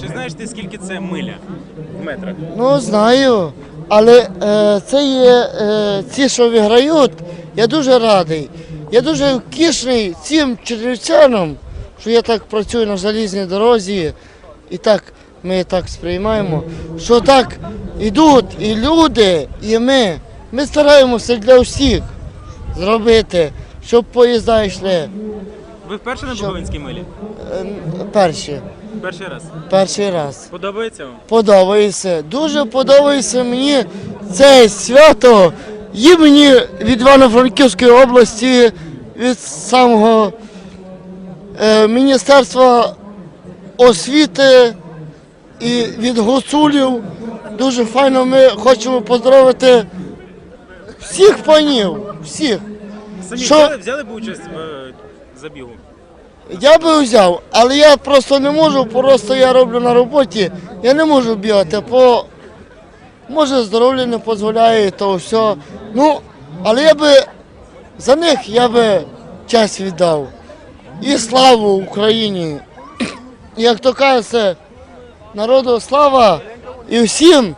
Чи знаєш ти, скільки це миля в метрах? Ну, знаю. Але е, це є е, ці, що виграють, я дуже радий. Я дуже втішний цим чернівчанам, що я так працюю на залізній дорозі, і так ми так сприймаємо, що так йдуть і люди, і ми. Ми стараємося для всіх зробити, щоб поїзда йшли. Ви вперше на? Буковинській милі? Е, перші, Перший раз. перший раз. Подобається вам? Подобається. Дуже подобається мені це свято імені від Івано-Франківської області, від самого е, Міністерства освіти і від гуцулів. Дуже файно ми хочемо поздоровити всіх панів, всіх. Самі Що? взяли, взяли б участь в е, забігу? Я би взяв, але я просто не можу, просто я роблю на роботі, я не можу бігати, бо може здоров'я не дозволяє, то все. Ну, але я би за них я би честь віддав. І славу Україні. Як то кажеться, народу слава і всім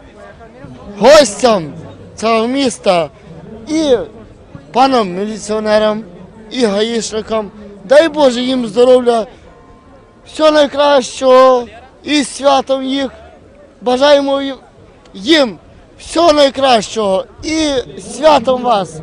гостям цього міста, і панам міліціонерам, і гаїшникам. Дай Боже їм здоров'я, всього найкращого і святом їх. Бажаємо їм всього найкращого і святом вас.